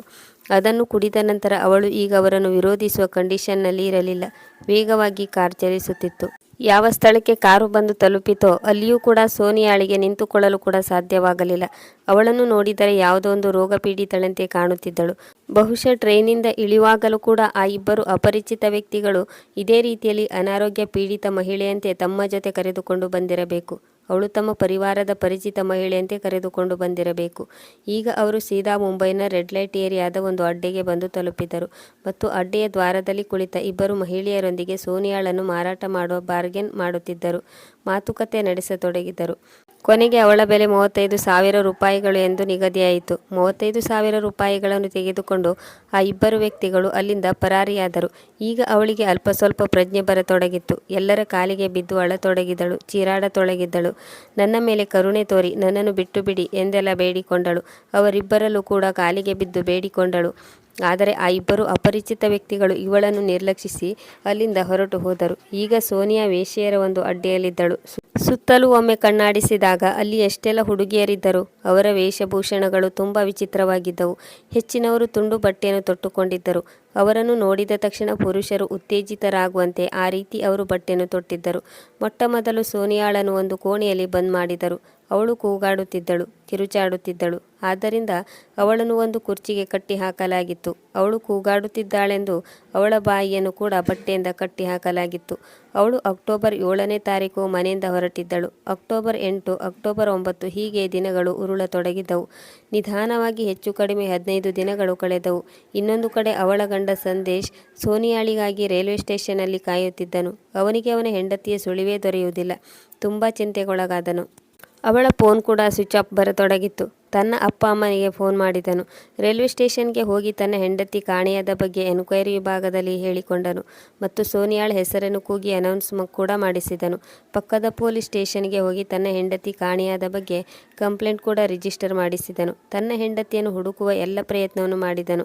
ಅದನ್ನು ಕುಡಿದ ನಂತರ ಅವಳು ಈಗ ಅವರನ್ನು ವಿರೋಧಿಸುವ ಕಂಡೀಷನ್ನಲ್ಲಿ ಇರಲಿಲ್ಲ. ವೇಗವಾಗಿ ಕಾರ್ ಚಲಿಸುತ್ತಿತ್ತು. ಯಾವ ಸ್ಥಳಕ್ಕೆ ಕಾರು ಬಂದು ತಲುಪಿತೋ ಅಲ್ಲಿಯೂ ಕೂಡ ಸೋನಿಯಾಳಿಗೆ ನಿಂತುಕೊಳ್ಳಲು ಕೂಡ ಸಾಧ್ಯವಾಗಲಿಲ್ಲ. ಅವಳನ್ನು ನೋಡಿದರೆ ಯಾವುದೋ ಒಂದು ರೋಗ ಪೀಡಿತಳಂತೆ ಕಾಣುತ್ತಿದ್ದಳು. ಬಹುಶಃ ಟ್ರೈನಿಂದ ಇಳಿಯುವಾಗಲೂ ಕೂಡ ಆ ಇಬ್ಬರು ಅಪರಿಚಿತ ವ್ಯಕ್ತಿಗಳು ಇದೇ ರೀತಿಯಲ್ಲಿ ಅನಾರೋಗ್ಯ ಪೀಡಿತ ಮಹಿಳೆಯಂತೆ ತಮ್ಮ ಜೊತೆ ಕರೆದುಕೊಂಡು ಬಂದಿರಬೇಕು. ಅವಳು ತಮ್ಮ ಪರಿವಾರದ ಪರಿಚಿತ ಮಹಿಳೆಯಂತೆ ಕರೆದುಕೊಂಡು ಬಂದಿರಬೇಕು. ಈಗ ಅವರು ಸೀದಾ ಮುಂಬೈನ ರೆಡ್ ಲೈಟ್ ಏರಿಯಾದ ಒಂದು ಅಡ್ಡೆಗೆ ಬಂದು ತಲುಪಿದರು. ಮತ್ತು ಅಡ್ಡೆಯ ದ್ವಾರದಲ್ಲಿ ಕುಳಿತ ಇಬ್ಬರು ಮಹಿಳೆಯರೊಂದಿಗೆ ಸೋನಿಯಾಳನ್ನು ಮಾರಾಟ ಮಾಡುವ ಬಾರ್ಗೆನ್ ಮಾಡುತ್ತಿದ್ದರು. ಮಾತುಕತೆ ನಡೆಸತೊಡಗಿದರು. ಕೊನೆಗೆ ಅವಳ ಬೆಲೆ ಮೂವತ್ತೈದು ಸಾವಿರ ರೂಪಾಯಿಗಳು ಎಂದು ನಿಗದಿಯಾಯಿತು. ಮೂವತ್ತೈದು ಸಾವಿರ ರೂಪಾಯಿಗಳನ್ನು ತೆಗೆದುಕೊಂಡು ಆ ಇಬ್ಬರು ವ್ಯಕ್ತಿಗಳು ಅಲ್ಲಿಂದ ಪರಾರಿಯಾದರು. ಈಗ ಅವಳಿಗೆ ಅಲ್ಪ ಸ್ವಲ್ಪ ಪ್ರಜ್ಞೆ ಬರತೊಡಗಿತ್ತು. ಎಲ್ಲರ ಕಾಲಿಗೆ ಬಿದ್ದು ಅಳತೊಡಗಿದಳು ಚೀರಾಡತೊಡಗಿದ್ದಳು ನನ್ನ ಮೇಲೆ ಕರುಣೆ ತೋರಿ, ನನ್ನನ್ನು ಬಿಟ್ಟು ಬಿಡಿ ಎಂದೆಲ್ಲ ಬೇಡಿಕೊಂಡಳು. ಅವರಿಬ್ಬರಲ್ಲೂ ಕೂಡ ಕಾಲಿಗೆ ಬಿದ್ದು ಬೇಡಿಕೊಂಡಳು. ಆದರೆ ಆ ಇಬ್ಬರು ಅಪರಿಚಿತ ವ್ಯಕ್ತಿಗಳು ಇವಳನ್ನು ನಿರ್ಲಕ್ಷಿಸಿ ಅಲ್ಲಿಂದ ಹೊರಟು ಹೋದರು. ಈಗ ಸೋನಿಯಾ ವೇಶ್ಯೆಯರ ಒಂದು ಅಡ್ಡಿಯಲ್ಲಿದ್ದಳು. ಸುತ್ತಲೂ ಒಮ್ಮೆ ಕಣ್ಣಾಡಿಸಿದಾಗ ಅಲ್ಲಿ ಎಷ್ಟೆಲ್ಲ ಹುಡುಗಿಯರಿದ್ದರು. ಅವರ ವೇಷಭೂಷಣಗಳು ತುಂಬ ವಿಚಿತ್ರವಾಗಿದ್ದವು. ಹೆಚ್ಚಿನವರು ತುಂಡು ಬಟ್ಟೆಯನ್ನು ತೊಟ್ಟುಕೊಂಡಿದ್ದರು. ಅವರನ್ನು ನೋಡಿದ ತಕ್ಷಣ ಪುರುಷರು ಉತ್ತೇಜಿತರಾಗುವಂತೆ ಆ ರೀತಿ ಅವರು ಬಟ್ಟೆಯನ್ನು ತೊಟ್ಟಿದ್ದರು. ಮೊಟ್ಟ ಮೊದಲು ಸೋನಿಯಾಳನ್ನು ಒಂದು ಕೋಣೆಯಲ್ಲಿ ಬಂದ್ ಮಾಡಿದರು. ಅವಳು ಕೂಗಾಡುತ್ತಿದ್ದಳು, ಕಿರುಚಾಡುತ್ತಿದ್ದಳು. ಆದ್ದರಿಂದ ಅವಳನ್ನು ಒಂದು ಕುರ್ಚಿಗೆ ಕಟ್ಟಿ ಹಾಕಲಾಗಿತ್ತು. ಅವಳು ಕೂಗಾಡುತ್ತಿದ್ದಾಳೆಂದು ಅವಳ ಬಾಯಿಯನ್ನು ಕೂಡ ಬಟ್ಟೆಯಿಂದ ಕಟ್ಟಿ ಹಾಕಲಾಗಿತ್ತು. ಅವಳು ಅಕ್ಟೋಬರ್ ಏಳನೇ ತಾರೀಕು ಮನೆಯಿಂದ ಹೊರಟಿದ್ದಳು. ಅಕ್ಟೋಬರ್ ಎಂಟು, ಅಕ್ಟೋಬರ್ ಒಂಬತ್ತು ಹೀಗೆ ದಿನಗಳು ಉರುಳತೊಡಗಿದ್ದವು. ನಿಧಾನವಾಗಿ ಹೆಚ್ಚು ಕಡಿಮೆ ಹದಿನೈದು ದಿನಗಳು ಕಳೆದವು. ಇನ್ನೊಂದು ಕಡೆ ಅವಳ ಗಂಡ ಸಂದೇಶ್ ಸೋನಿಯಾಳಿಗಾಗಿ ರೈಲ್ವೆ ಸ್ಟೇಷನ್ನಲ್ಲಿ ಕಾಯುತ್ತಿದ್ದನು. ಅವನಿಗೆ ಅವನ ಹೆಂಡತಿಯ ಸುಳಿವೇ ದೊರೆಯುವುದಿಲ್ಲ. ತುಂಬ ಚಿಂತೆಗೊಳಗಾದನು. ಅವಳ ಫೋನ್ ಕೂಡ ಸ್ವಿಚ್ ಆಫ್ ಬರತೊಡಗಿತ್ತು. ತನ್ನ ಅಪ್ಪ ಅಮ್ಮನಿಗೆ ಫೋನ್ ಮಾಡಿದನು. ರೈಲ್ವೆ ಸ್ಟೇಷನ್ಗೆ ಹೋಗಿ ತನ್ನ ಹೆಂಡತಿ ಕಾಣೆಯಾದ ಬಗ್ಗೆ ಎನ್ಕ್ವೈರಿ ವಿಭಾಗದಲ್ಲಿ ಹೇಳಿಕೊಂಡನು ಮತ್ತು ಸೋನಿಯಾಳ ಹೆಸರನ್ನು ಕೂಗಿ ಅನೌನ್ಸ್ ಕೂಡ ಮಾಡಿಸಿದನು. ಪಕ್ಕದ ಪೊಲೀಸ್ ಸ್ಟೇಷನ್ಗೆ ಹೋಗಿ ತನ್ನ ಹೆಂಡತಿ ಕಾಣೆಯಾದ ಬಗ್ಗೆ ಕಂಪ್ಲೇಂಟ್ ಕೂಡ ರಿಜಿಸ್ಟರ್ ಮಾಡಿಸಿದನು. ತನ್ನ ಹೆಂಡತಿಯನ್ನು ಹುಡುಕುವ ಎಲ್ಲ ಪ್ರಯತ್ನವನ್ನು ಮಾಡಿದನು.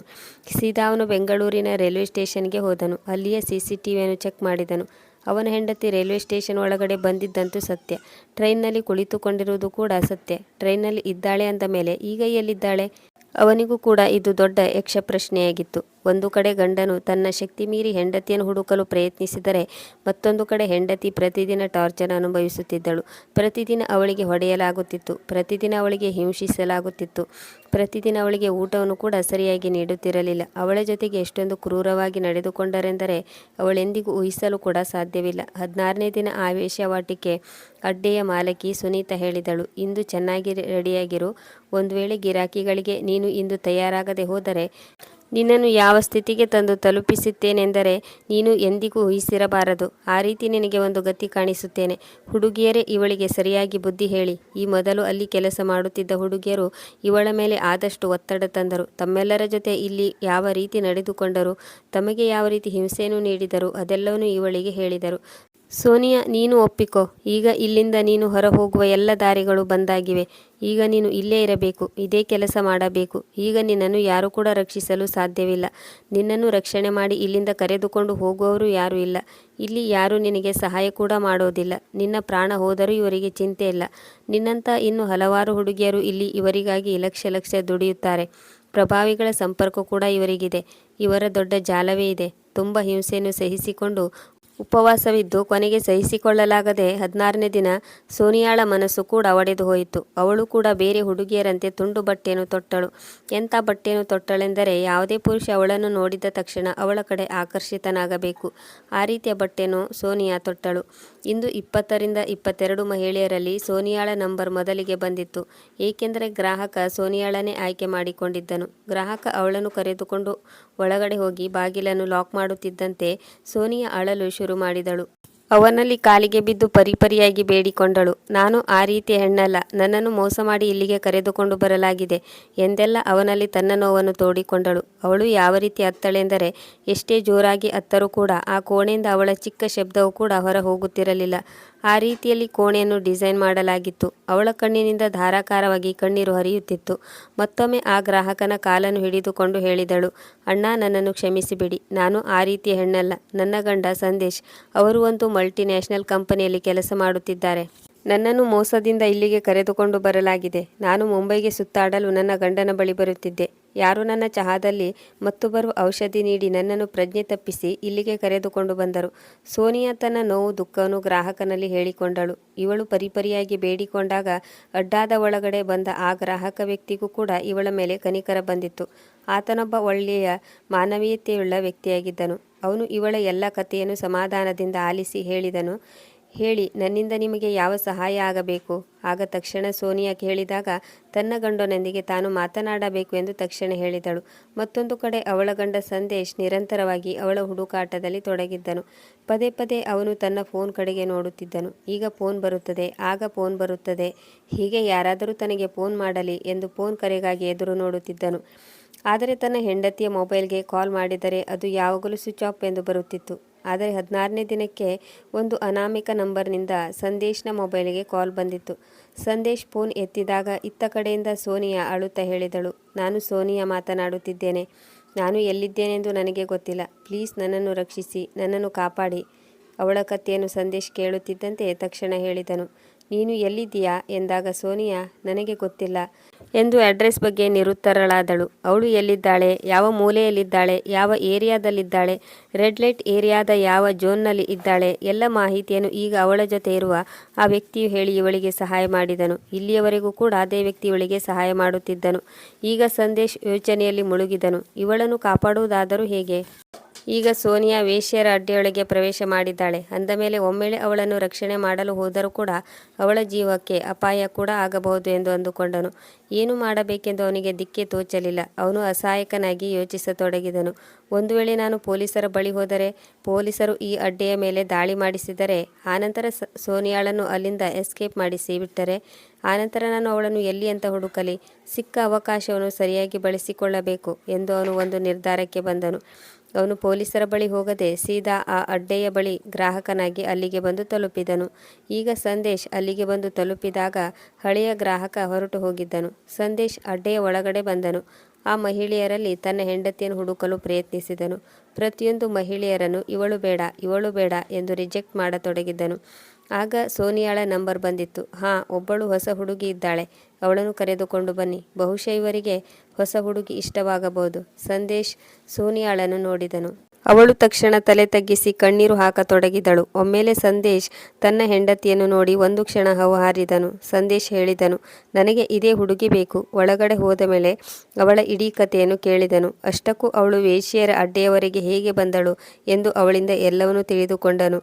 ಸೀದಾ ಅವನು ಬೆಂಗಳೂರಿನ ರೈಲ್ವೆ ಸ್ಟೇಷನ್ಗೆ ಹೋದನು. ಅಲ್ಲಿಯ ಸಿ ಸಿ ಚೆಕ್ ಮಾಡಿದನು. ಅವನ ಹೆಂಡತಿ ರೈಲ್ವೆ ಸ್ಟೇಷನ್ ಒಳಗಡೆ ಬಂದಿದ್ದಂತೂ ಸತ್ಯ. ಟ್ರೈನ್ನಲ್ಲಿ ಕುಳಿತುಕೊಂಡಿರುವುದು ಕೂಡ ಸತ್ಯ. ಟ್ರೈನ್ನಲ್ಲಿ ಇದ್ದಾಳೆ ಅಂದ ಮೇಲೆ ಈಗ ಎಲ್ಲಿದ್ದಾಳೆ? ಅವನಿಗೂ ಕೂಡ ಇದು ದೊಡ್ಡ ಯಕ್ಷ ಪ್ರಶ್ನೆಯಾಗಿತ್ತು. ಒಂದು ಕಡೆ ಗಂಡನು ತನ್ನ ಶಕ್ತಿ ಮೀರಿ ಹೆಂಡತಿಯನ್ನು ಹುಡುಕಲು ಪ್ರಯತ್ನಿಸಿದರೆ ಮತ್ತೊಂದು ಕಡೆ ಹೆಂಡತಿ ಪ್ರತಿದಿನ ಟಾರ್ಚರ್ ಅನುಭವಿಸುತ್ತಿದ್ದಳು. ಪ್ರತಿದಿನ ಅವಳಿಗೆ ಹೊಡೆಯಲಾಗುತ್ತಿತ್ತು. ಪ್ರತಿದಿನ ಅವಳಿಗೆ ಹಿಂಸಿಸಲಾಗುತ್ತಿತ್ತು. ಪ್ರತಿದಿನ ಅವಳಿಗೆ ಊಟವನ್ನು ಕೂಡ ಸರಿಯಾಗಿ ನೀಡುತ್ತಿರಲಿಲ್ಲ. ಅವಳ ಜೊತೆಗೆ ಎಷ್ಟೊಂದು ಕ್ರೂರವಾಗಿ ನಡೆದುಕೊಂಡರೆಂದರೆ ಅವಳೆಂದಿಗೂ ಊಹಿಸಲು ಕೂಡ ಸಾಧ್ಯವಿಲ್ಲ. ಹದಿನಾರನೇ ದಿನ ಆ ವೇಶ್ಯಾವಾಟಿಕೆ ಅಡ್ಡೆಯ ಮಾಲಕಿ ಸುನೀತಾ ಹೇಳಿದಳು, ಇಂದು ಚೆನ್ನಾಗಿ ರೆಡಿಯಾಗಿರು. ಒಂದು ವೇಳೆ ಗಿರಾಕಿಗಳಿಗೆ ನೀನು ಇಂದು ತಯಾರಾಗದೆ ಹೋದರೆ ನಿನ್ನನ್ನು ಯಾವ ಸ್ಥಿತಿಗೆ ತಂದು ತಲುಪಿಸುತ್ತೇನೆಂದರೆ ನೀನು ಎಂದಿಗೂ ಊಹಿಸಿರಬಾರದು ಆ ರೀತಿ ನಿನಗೆ ಒಂದು ಗತಿ ಕಾಣಿಸುತ್ತೇನೆ. ಹುಡುಗಿಯರೇ, ಇವಳಿಗೆ ಸರಿಯಾಗಿ ಬುದ್ಧಿ ಹೇಳಿ. ಈ ಮೊದಲು ಅಲ್ಲಿ ಕೆಲಸ ಮಾಡುತ್ತಿದ್ದ ಹುಡುಗಿಯರು ಇವಳ ಮೇಲೆ ಆದಷ್ಟು ಒತ್ತಡ ತಂದರು. ತಮ್ಮೆಲ್ಲರ ಜೊತೆ ಇಲ್ಲಿ ಯಾವ ರೀತಿ ನಡೆದುಕೊಂಡರು, ತಮಗೆ ಯಾವ ರೀತಿ ಹಿಂಸೆಯನ್ನು ನೀಡಿದರು, ಅದೆಲ್ಲವನ್ನೂ ಇವಳಿಗೆ ಹೇಳಿದರು. ಸೋನಿಯಾ, ನೀನು ಒಪ್ಪಿಕೋ. ಈಗ ಇಲ್ಲಿಂದ ನೀನು ಹೊರ ಹೋಗುವ ಎಲ್ಲ ದಾರಿಗಳು ಬಂದಾಗಿವೆ. ಈಗ ನೀನು ಇಲ್ಲೇ ಇರಬೇಕು, ಇದೇ ಕೆಲಸ ಮಾಡಬೇಕು. ಈಗ ನಿನ್ನನ್ನು ಯಾರೂ ಕೂಡ ರಕ್ಷಿಸಲು ಸಾಧ್ಯವಿಲ್ಲ. ನಿನ್ನನ್ನು ರಕ್ಷಣೆ ಮಾಡಿ ಇಲ್ಲಿಂದ ಕರೆದುಕೊಂಡು ಹೋಗುವವರು ಯಾರೂ ಇಲ್ಲ. ಇಲ್ಲಿ ಯಾರೂ ನಿನಗೆ ಸಹಾಯ ಕೂಡ ಮಾಡೋದಿಲ್ಲ. ನಿನ್ನ ಪ್ರಾಣ ಹೋದರೂ ಇವರಿಗೆ ಚಿಂತೆ ಇಲ್ಲ. ನಿನ್ನಂಥ ಇನ್ನು ಹಲವಾರು ಹುಡುಗಿಯರು ಇಲ್ಲಿ ಇವರಿಗಾಗಿ ಲಕ್ಷ ಲಕ್ಷ ದುಡಿಯುತ್ತಾರೆ. ಪ್ರಭಾವಿಗಳ ಸಂಪರ್ಕ ಕೂಡ ಇವರಿಗಿದೆ. ಇವರ ದೊಡ್ಡ ಜಾಲವೇ ಇದೆ. ತುಂಬ ಹಿಂಸೆಯನ್ನು ಸಹಿಸಿಕೊಂಡು ಉಪವಾಸವಿದ್ದು ಕೊನೆಗೆ ಸಹಿಸಿಕೊಳ್ಳಲಾಗದೆ ಹದಿನಾರನೇ ದಿನ ಸೋನಿಯಾಳ ಮನಸ್ಸು ಕೂಡ ಒಡೆದು ಹೋಯಿತು. ಅವಳು ಕೂಡ ಬೇರೆ ಹುಡುಗಿಯರಂತೆ ತುಂಡು ಬಟ್ಟೆಯನ್ನು ತೊಟ್ಟಳು. ಎಂಥ ಬಟ್ಟೆಯನ್ನು ತೊಟ್ಟಳೆಂದರೆ ಯಾವುದೇ ಪುರುಷ ಅವಳನ್ನು ನೋಡಿದ ತಕ್ಷಣ ಅವಳ ಕಡೆ ಆಕರ್ಷಿತನಾಗಬೇಕು. ಆ ರೀತಿಯ ಬಟ್ಟೆಯನ್ನು ಸೋನಿಯಾ ತೊಟ್ಟಳು. ಇಂದು ಇಪ್ಪತ್ತರಿಂದ ಇಪ್ಪತ್ತೆರಡು ಮಹಿಳೆಯರಲ್ಲಿ ಸೋನಿಯಾಳ ನಂಬರ್ ಮೊದಲಿಗೆ ಬಂದಿತ್ತು. ಏಕೆಂದರೆ ಗ್ರಾಹಕ ಸೋನಿಯಾಳನೇ ಆಯ್ಕೆ ಮಾಡಿಕೊಂಡಿದ್ದನು. ಗ್ರಾಹಕ ಅವಳನ್ನು ಕರೆದುಕೊಂಡು ಒಳಗಡೆ ಹೋಗಿ ಬಾಗಿಲನ್ನು ಲಾಕ್ ಮಾಡುತ್ತಿದ್ದಂತೆ ಸೋನಿಯಾ ಅಳಲು ಶುರು ಮಾಡಿದಳು. ಅವನಲ್ಲಿ ಕಾಲಿಗೆ ಬಿದ್ದು ಪರಿಪರಿಯಾಗಿ ಬೇಡಿಕೊಂಡಳು. ನಾನು ಆ ರೀತಿ ಹೆಣ್ಣಲ್ಲ. ನನ್ನನ್ನು ಮೋಸ ಮಾಡಿ ಇಲ್ಲಿಗೆ ಕರೆದುಕೊಂಡು ಬರಲಾಗಿದೆ ಎಂದೆಲ್ಲ ಅವನಲ್ಲಿ ತನ್ನ ನೋವನ್ನು ತೋಡಿಕೊಂಡಳು. ಅವಳು ಯಾವ ರೀತಿ ಅತ್ತಳೆಂದರೆ ಎಷ್ಟೇ ಜೋರಾಗಿ ಅತ್ತರೂ ಕೂಡ ಆ ಕೋಣೆಯಿಂದ ಅವಳ ಚಿಕ್ಕ ಶಬ್ದವೂ ಕೂಡ ಹೊರ ಹೋಗುತ್ತಿರಲಿಲ್ಲ. ಆ ರೀತಿಯಲ್ಲಿ ಕೋಣೆಯನ್ನು ಡಿಸೈನ್ ಮಾಡಲಾಗಿತ್ತು. ಅವಳ ಕಣ್ಣಿನಿಂದ ಧಾರಾಕಾರವಾಗಿ ಕಣ್ಣೀರು ಹರಿಯುತ್ತಿತ್ತು. ಮತ್ತೊಮ್ಮೆ ಆ ಗ್ರಾಹಕನ ಕಾಲನ್ನು ಹಿಡಿದುಕೊಂಡು ಹೇಳಿದಳು, ಅಣ್ಣ, ನನ್ನನ್ನು ಕ್ಷಮಿಸಿಬಿಡಿ. ನಾನು ಆ ರೀತಿಯ ಹೆಣ್ಣಲ್ಲ. ನನ್ನ ಗಂಡ ಸಂದೇಶ್. ಅವರು ಒಂದು ಮಲ್ಟಿನ್ಯಾಷನಲ್ ಕಂಪನಿಯಲ್ಲಿ ಕೆಲಸ ಮಾಡುತ್ತಿದ್ದಾರೆ. ನನ್ನನ್ನು ಮೋಸದಿಂದ ಇಲ್ಲಿಗೆ ಕರೆದುಕೊಂಡು ಬರಲಾಗಿದೆ. ನಾನು ಮುಂಬೈಗೆ ಸುತ್ತಾಡಲು ನನ್ನ ಗಂಡನ ಬಳಿ ಬರುತ್ತಿದ್ದೆ. ಯಾರು ನನ್ನ ಚಹಾದಲ್ಲಿ ಮತ್ತೊಬ್ಬರು ಔಷಧಿ ನೀಡಿ ನನ್ನನ್ನು ಪ್ರಜ್ಞೆ ತಪ್ಪಿಸಿ ಇಲ್ಲಿಗೆ ಕರೆದುಕೊಂಡು ಬಂದರು. ಸೋನಿಯಾ ತನ್ನ ನೋವು ದುಃಖವನ್ನು ಗ್ರಾಹಕನಲ್ಲಿ ಹೇಳಿಕೊಂಡಳು. ಇವಳು ಪರಿಪರಿಯಾಗಿ ಬೇಡಿಕೊಂಡಾಗ ಅಡ್ಡಾದ ಒಳಗಡೆ ಬಂದ ಆ ಗ್ರಾಹಕ ವ್ಯಕ್ತಿಗೂ ಕೂಡ ಇವಳ ಮೇಲೆ ಕನಿಕರ ಬಂದಿತ್ತು. ಆತನೊಬ್ಬ ಒಳ್ಳೆಯ ಮಾನವೀಯತೆಯುಳ್ಳ ವ್ಯಕ್ತಿಯಾಗಿದ್ದನು. ಅವನು ಇವಳ ಎಲ್ಲ ಕಥೆಯನ್ನು ಸಮಾಧಾನದಿಂದ ಆಲಿಸಿ ಹೇಳಿದನು. ಹೇಳಿ, ನನ್ನಿಂದ ನಿಮಗೆ ಯಾವ ಸಹಾಯ ಆಗಬೇಕು? ಆಗ ತಕ್ಷಣ ಸೋನಿಯಾ ಕೇಳಿದಾಗ, ತನ್ನ ಗಂಡನೊಂದಿಗೆ ತಾನು ಮಾತನಾಡಬೇಕು ಎಂದು ತಕ್ಷಣ ಹೇಳಿದಳು. ಮತ್ತೊಂದು ಕಡೆ ಅವಳ ಗಂಡ ಸಂದೇಶ್ ನಿರಂತರವಾಗಿ ಅವಳ ಹುಡುಕಾಟದಲ್ಲಿ ತೊಡಗಿದ್ದನು. ಪದೇ ಪದೇ ಅವನು ತನ್ನ ಫೋನ್ ಕಡೆಗೆ ನೋಡುತ್ತಿದ್ದನು. ಈಗ ಫೋನ್ ಬರುತ್ತದೆ, ಆಗ ಫೋನ್ ಬರುತ್ತದೆ. ಹೀಗೆ ಯಾರಾದರೂ ತನಗೆ ಫೋನ್ ಮಾಡಲಿ ಎಂದು ಫೋನ್ ಕರೆಗಾಗಿ ಎದುರು ನೋಡುತ್ತಿದ್ದನು. ಆದರೆ ತನ್ನ ಹೆಂಡತಿಯ ಮೊಬೈಲ್ಗೆ ಕಾಲ್ ಮಾಡಿದರೆ ಅದು ಯಾವಾಗಲೂ ಸ್ವಿಚ್ ಆಫ್ ಎಂದು ಬರುತ್ತಿತ್ತು. ಆದರೆ ಹದಿನಾರನೇ ದಿನಕ್ಕೆ ಒಂದು ಅನಾಮಿಕ ನಂಬರ್ನಿಂದ ಸಂದೇಶ್ನ ಮೊಬೈಲ್ಗೆ ಕಾಲ್ ಬಂದಿತ್ತು. ಸಂದೇಶ್ ಫೋನ್ ಎತ್ತಿದಾಗ ಇತ್ತ ಕಡೆಯಿಂದ ಸೋನಿಯಾ ಅಳುತ್ತಾ ಹೇಳಿದಳು, ನಾನು ಸೋನಿಯಾ ಮಾತನಾಡುತ್ತಿದ್ದೇನೆ. ನಾನು ಎಲ್ಲಿದ್ದೇನೆಂದು ನನಗೆ ಗೊತ್ತಿಲ್ಲ. ಪ್ಲೀಸ್ ನನ್ನನ್ನು ರಕ್ಷಿಸಿ, ನನ್ನನ್ನು ಕಾಪಾಡಿ. ಅವಳ ಕಥೆಯನ್ನು ಸಂದೇಶ್ ಕೇಳುತ್ತಿದ್ದಂತೆ ತಕ್ಷಣ ಹೇಳಿದನು, ನೀನು ಎಲ್ಲಿದ್ದೀಯಾ? ಎಂದಾಗ, ಸೋನಿಯಾ, ನನಗೆ ಗೊತ್ತಿಲ್ಲ ಎಂದು ಅಡ್ರೆಸ್ ಬಗ್ಗೆ ನಿರುತ್ತರಳಾದಳು. ಅವಳು ಎಲ್ಲಿದ್ದಾಳೆ? ಯಾವ ಮೂಲೆಯಲ್ಲಿದ್ದಾಳೆ? ಯಾವ ಏರಿಯಾದಲ್ಲಿದ್ದಾಳೆ? ರೆಡ್ ಲೈಟ್ ಏರಿಯಾದ ಯಾವ ಜೋನ್ನಲ್ಲಿ ಇದ್ದಾಳೆ? ಎಲ್ಲ ಮಾಹಿತಿಯನ್ನು ಈಗ ಅವಳ ಜೊತೆ ಇರುವ ಆ ವ್ಯಕ್ತಿಯು ಹೇಳಿ ಇವಳಿಗೆ ಸಹಾಯ ಮಾಡಿದನು. ಇಲ್ಲಿಯವರೆಗೂ ಕೂಡ ಅದೇ ವ್ಯಕ್ತಿ ಇವಳಿಗೆ ಸಹಾಯ ಮಾಡುತ್ತಿದ್ದನು. ಈಗ ಸಂದೇಶ್ ಯೋಚನೆಯಲ್ಲಿ ಮುಳುಗಿದನು. ಇವಳನ್ನು ಕಾಪಾಡುವುದಾದರೂ ಹೇಗೆ? ಈಗ ಸೋನಿಯಾ ವೇಶ್ಯರ ಅಡ್ಡೆಯೊಳಗೆ ಪ್ರವೇಶ ಮಾಡಿದ್ದಾಳೆ. ಅಂದ ಮೇಲೆ ಒಮ್ಮೆಳೆ ಅವಳನ್ನು ರಕ್ಷಣೆ ಮಾಡಲು ಹೋದರೂ ಕೂಡ ಅವಳ ಜೀವಕ್ಕೆ ಅಪಾಯ ಕೂಡ ಆಗಬಹುದು ಎಂದು ಅಂದುಕೊಂಡನು. ಏನು ಮಾಡಬೇಕೆಂದು ಅವನಿಗೆ ದಿಕ್ಕೆ ತೋಚಲಿಲ್ಲ. ಅವನು ಅಸಹಾಯಕನಾಗಿ ಯೋಚಿಸತೊಡಗಿದನು. ಒಂದು ವೇಳೆ ನಾನು ಪೊಲೀಸರ ಬಳಿ ಹೋದರೆ, ಪೊಲೀಸರು ಈ ಅಡ್ಡೆಯ ಮೇಲೆ ದಾಳಿ ಮಾಡಿಸಿದರೆ, ಆನಂತರ ಸೋನಿಯಾಳನ್ನು ಅಲ್ಲಿಂದ ಎಸ್ಕೇಪ್ ಮಾಡಿಸಿ ಬಿಟ್ಟರೆ, ಆನಂತರ ನಾನು ಅವಳನ್ನು ಎಲ್ಲಿ ಅಂತ ಹುಡುಕಲಿ? ಸಿಕ್ಕ ಅವಕಾಶವನ್ನು ಸರಿಯಾಗಿ ಬಳಸಿಕೊಳ್ಳಬೇಕು ಎಂದು ಅವನು ಒಂದು ನಿರ್ಧಾರಕ್ಕೆ ಬಂದನು. ಅವನು ಪೊಲೀಸರ ಬಳಿ ಹೋಗದೆ ಸೀದಾ ಆ ಅಡ್ಡೆಯ ಬಳಿ ಗ್ರಾಹಕನಾಗಿ ಅಲ್ಲಿಗೆ ಬಂದು ತಲುಪಿದನು. ಈಗ ಸಂದೇಶ್ ಅಲ್ಲಿಗೆ ಬಂದು ತಲುಪಿದಾಗ ಹಳೆಯ ಗ್ರಾಹಕ ಹೊರಟು ಹೋಗಿದ್ದನು. ಸಂದೇಶ್ ಅಡ್ಡೆಯ ಒಳಗಡೆ ಬಂದನು. ಆ ಮಹಿಳೆಯರಲ್ಲಿ ತನ್ನ ಹೆಂಡತಿಯನ್ನು ಹುಡುಕಲು ಪ್ರಯತ್ನಿಸಿದನು. ಪ್ರತಿಯೊಂದು ಮಹಿಳೆಯರನ್ನು, ಇವಳು ಬೇಡ ಇವಳು ಬೇಡ ಎಂದು ರಿಜೆಕ್ಟ್ ಮಾಡತೊಡಗಿದ್ದನು. ಆಗ ಸೋನಿಯಾಳ ನಂಬರ್ ಬಂದಿತ್ತು. ಹಾಂ, ಒಬ್ಬಳು ಹೊಸ ಹುಡುಗಿ ಇದ್ದಾಳೆ. ಅವಳನ್ನು ಕರೆದುಕೊಂಡು ಬನ್ನಿ. ಬಹುಶಃ ಇವರಿಗೆ ಹೊಸ ಹುಡುಗಿ ಇಷ್ಟವಾಗಬಹುದು. ಸಂದೇಶ್ ಸೋನಿಯಾಳನ್ನು ನೋಡಿದನು. ಅವಳು ತಕ್ಷಣ ತಲೆ ತಗ್ಗಿಸಿ ಕಣ್ಣೀರು ಹಾಕತೊಡಗಿದಳು. ಒಮ್ಮೆಲೆ ಸಂದೇಶ್ ತನ್ನ ಹೆಂಡತಿಯನ್ನು ನೋಡಿ ಒಂದು ಕ್ಷಣ ಹೌಹಾರಿದನು ಸಂದೇಶ್ ಹೇಳಿದನು, ನನಗೆ ಇದೇ ಹುಡುಗಿ ಬೇಕು. ಒಳಗಡೆ ಹೋದ ಮೇಲೆ ಅವಳ ಇಡೀ ಕಥೆಯನ್ನು ಕೇಳಿದನು. ಅಷ್ಟಕ್ಕೂ ಅವಳು ವೇಶ್ಯರ ಅಡ್ಡೆಯವರೆಗೆ ಹೇಗೆ ಬಂದಳು ಎಂದು ಅವಳಿಂದ ಎಲ್ಲವನ್ನೂ ತಿಳಿದುಕೊಂಡನು.